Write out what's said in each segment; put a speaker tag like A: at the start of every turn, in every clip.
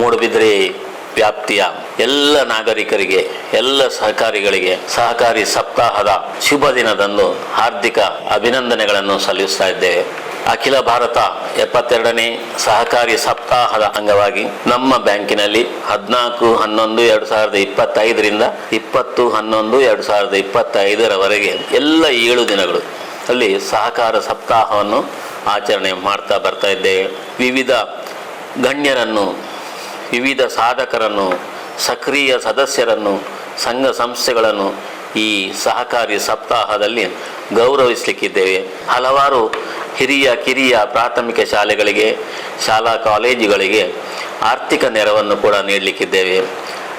A: ಮೂಡುಬಿದ್ರೆ ವ್ಯಾಪ್ತಿಯ ಎಲ್ಲ ನಾಗರಿಕರಿಗೆ, ಎಲ್ಲ ಸಹಕಾರಿಗಳಿಗೆ ಸಹಕಾರಿ ಸಪ್ತಾಹದ ಶುಭ ದಿನದಂದು ಹಾರ್ದಿಕ ಅಭಿನಂದನೆಗಳನ್ನು ಸಲ್ಲಿಸ್ತಾ ಇದ್ದೇವೆ. ಅಖಿಲ ಭಾರತ ಎಪ್ಪತ್ತೆರಡನೇ ಸಹಕಾರಿ ಸಪ್ತಾಹದ ಅಂಗವಾಗಿ ನಮ್ಮ ಬ್ಯಾಂಕಿನಲ್ಲಿ ಹದಿನಾಲ್ಕು, ಹನ್ನೊಂದು, ಎರಡು ಸಾವಿರದ ಇಪ್ಪತ್ತೈದರಿಂದ ಇಪ್ಪತ್ತು, ಹನ್ನೊಂದು, ಎರಡು ಸಾವಿರದ ಇಪ್ಪತ್ತೈದರವರೆಗೆ ಎಲ್ಲ ಏಳು ದಿನಗಳು ಅಲ್ಲಿ ಸಹಕಾರ ಸಪ್ತಾಹವನ್ನು ಆಚರಣೆ ಮಾಡ್ತಾ ಬರ್ತಾ ಇದ್ದೇವೆ. ವಿವಿಧ ಗಣ್ಯರನ್ನು ವಿವಿಧ ಸಾಧಕರನ್ನು, ಸಕ್ರಿಯ ಸದಸ್ಯರನ್ನು, ಸಂಘ ಸಂಸ್ಥೆಗಳನ್ನು ಈ ಸಹಕಾರಿ ಸಪ್ತಾಹದಲ್ಲಿ ಗೌರವಿಸಲಿಕ್ಕಿದ್ದೇವೆ. ಹಲವಾರು ಹಿರಿಯ, ಕಿರಿಯ ಪ್ರಾಥಮಿಕ ಶಾಲೆಗಳಿಗೆ, ಶಾಲಾ ಕಾಲೇಜುಗಳಿಗೆ ಆರ್ಥಿಕ ನೆರವನ್ನು ಕೂಡ ನೀಡಲಿಕ್ಕಿದ್ದೇವೆ.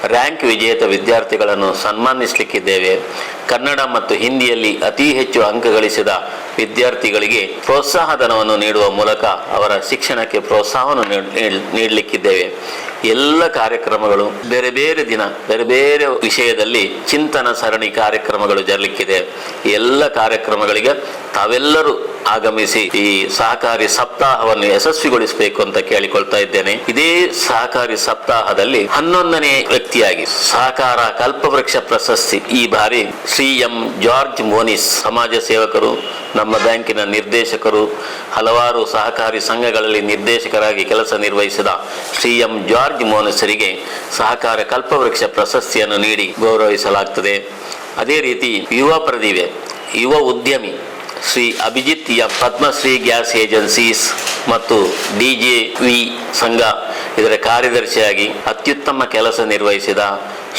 A: ರ್ಯಾಂಕ್ ವಿಜೇತ ವಿದ್ಯಾರ್ಥಿಗಳನ್ನು ಸನ್ಮಾನಿಸಲಿಕ್ಕಿದ್ದೇವೆ. ಕನ್ನಡ ಮತ್ತು ಹಿಂದಿಯಲ್ಲಿ ಅತಿ ಹೆಚ್ಚು ಅಂಕ ಗಳಿಸಿದ ವಿದ್ಯಾರ್ಥಿಗಳಿಗೆ ಪ್ರೋತ್ಸಾಹ ಧನವನ್ನು ನೀಡುವ ಮೂಲಕ ಅವರ ಶಿಕ್ಷಣಕ್ಕೆ ಪ್ರೋತ್ಸಾಹವನ್ನು ನೀಡ್- ನೀಡ್- ನೀಡಲಿಕ್ಕಿದ್ದೇವೆ. ಎಲ್ಲ ಕಾರ್ಯಕ್ರಮಗಳು, ಬೇರೆ ಬೇರೆ ದಿನ, ಬೇರೆ ಬೇರೆ ವಿಷಯದಲ್ಲಿ ಚಿಂತನ ಸರಣಿ ಕಾರ್ಯಕ್ರಮಗಳು ಜರಲಿಕ್ಕಿದೆ. ಎಲ್ಲ ಕಾರ್ಯಕ್ರಮಗಳಿಗೆ ತಾವೆಲ್ಲರೂ ಆಗಮಿಸಿ ಈ ಸಹಕಾರಿ ಸಪ್ತಾಹವನ್ನು ಯಶಸ್ವಿಗೊಳಿಸಬೇಕು ಅಂತ ಕೇಳಿಕೊಳ್ತಾ ಇದ್ದೇನೆ. ಇದೇ ಸಹಕಾರಿ ಸಪ್ತಾಹದಲ್ಲಿ ಹನ್ನೊಂದನೇ ವ್ಯಕ್ತಿಯಾಗಿ ಸಹಕಾರ ಕಲ್ಪವೃಕ್ಷ ಪ್ರಶಸ್ತಿ ಈ ಬಾರಿ ಶ್ರೀ ಎಂ ಜಾರ್ಜ್ ಮೋನಿಸ್ ಸಮಾಜ ಸೇವಕರು, ನಮ್ಮ ಬ್ಯಾಂಕಿನ ನಿರ್ದೇಶಕರು, ಹಲವಾರು ಸಹಕಾರಿ ಸಂಘಗಳಲ್ಲಿ ನಿರ್ದೇಶಕರಾಗಿ ಕೆಲಸ ನಿರ್ವಹಿಸಿದ ಶ್ರೀ ಎಂ ಜಾರ್ಜ್ ಮೋನಿಸರಿಗೆ ಸಹಕಾರ ಕಲ್ಪವೃಕ್ಷ ಪ್ರಶಸ್ತಿಯನ್ನು ನೀಡಿ ಗೌರವಿಸಲಾಗ್ತದೆ. ಅದೇ ರೀತಿ ಯುವ ಪ್ರತಿಭೆ, ಯುವ ಉದ್ಯಮಿ Shri Abhijit F Padmashri gas agencies ಮತ್ತು ಡಿ ಜೆ ವಿ ಸಂಘ ಇದರ ಕಾರ್ಯದರ್ಶಿಯಾಗಿ ಅತ್ಯುತ್ತಮ ಕೆಲಸ ನಿರ್ವಹಿಸಿದ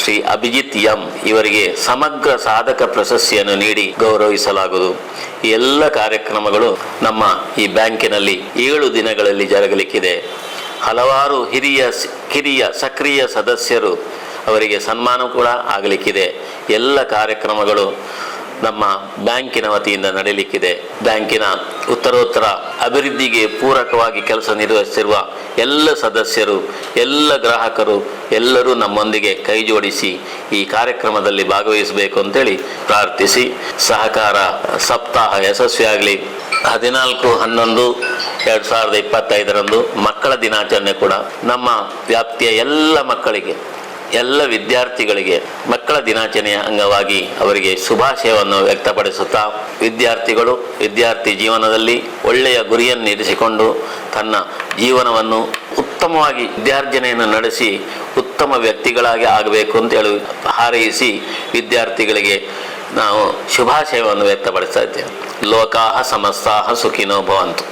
A: ಶ್ರೀ ಅಭಿಜಿತ್ ಎಂ ಇವರಿಗೆ ಸಮಗ್ರ ಸಾಧಕ ಪ್ರಶಸ್ತಿಯನ್ನು ನೀಡಿ ಗೌರವಿಸಲಾಗುವುದು. ಎಲ್ಲ ಕಾರ್ಯಕ್ರಮಗಳು ನಮ್ಮ ಈ ಬ್ಯಾಂಕಿನಲ್ಲಿ ಏಳು ದಿನಗಳಲ್ಲಿ ಜರಗಲಿಕ್ಕಿದೆ. ಹಲವಾರು ಹಿರಿಯ ಕಿರಿಯ ಸಕ್ರಿಯ ಸದಸ್ಯರು ಅವರಿಗೆ ಸನ್ಮಾನ ಕೂಡ ಆಗಲಿಕ್ಕಿದೆ. ಎಲ್ಲ ಕಾರ್ಯಕ್ರಮಗಳು ನಮ್ಮ ಬ್ಯಾಂಕಿನ ವತಿಯಿಂದ ನಡೆಯಲಿಕ್ಕಿದೆ ಬ್ಯಾಂಕಿನ ಉತ್ತರೋತ್ತರ ಅಭಿವೃದ್ಧಿಗೆ ಪೂರಕವಾಗಿ ಕೆಲಸ ನಿರ್ವಹಿಸಿರುವ ಎಲ್ಲ ಸದಸ್ಯರು, ಎಲ್ಲ ಗ್ರಾಹಕರು ಎಲ್ಲರೂ ನಮ್ಮೊಂದಿಗೆ ಕೈ ಜೋಡಿಸಿ ಈ ಕಾರ್ಯಕ್ರಮದಲ್ಲಿ ಭಾಗವಹಿಸಬೇಕು ಅಂತೇಳಿ ಪ್ರಾರ್ಥಿಸಿ. ಸಹಕಾರ ಸಪ್ತಾಹ ಯಶಸ್ವಿಯಾಗಲಿ ಹದಿನಾಲ್ಕು, ಹನ್ನೊಂದು, ಎರಡು ಸಾವಿರದ ಇಪ್ಪತ್ತೈದರಂದು ಮಕ್ಕಳ ದಿನಾಚರಣೆ ಕೂಡ ನಮ್ಮ ವ್ಯಾಪ್ತಿಯ ಎಲ್ಲ ಮಕ್ಕಳಿಗೆ ಎಲ್ಲ ವಿದ್ಯಾರ್ಥಿಗಳಿಗೆ ಮಕ್ಕಳ ದಿನಾಚರಣೆಯ ಅಂಗವಾಗಿ ಅವರಿಗೆ ಶುಭಾಶಯವನ್ನು ವ್ಯಕ್ತಪಡಿಸುತ್ತಾ ವಿದ್ಯಾರ್ಥಿಗಳು ವಿದ್ಯಾರ್ಥಿ ಜೀವನದಲ್ಲಿ ಒಳ್ಳೆಯ ಗುರಿಯನ್ನು ಇರಿಸಿಕೊಂಡು ತನ್ನ ಜೀವನವನ್ನು ಉತ್ತಮವಾಗಿ ವಿದ್ಯಾರ್ಜನೆಯನ್ನು ನಡೆಸಿ ಉತ್ತಮ ವ್ಯಕ್ತಿಗಳಾಗಿ ಆಗಬೇಕು ಅಂತ ಹೇಳಿ ಹಾರೈಸಿ ವಿದ್ಯಾರ್ಥಿಗಳಿಗೆ ನಾವು ಶುಭಾಶಯವನ್ನು ವ್ಯಕ್ತಪಡಿಸ್ತಾ ಇದ್ದೇವೆ. ಲೋಕಾಹ ಸಮಸ್ತಾಹ ಸುಖಿನೋ ಭವಂತು.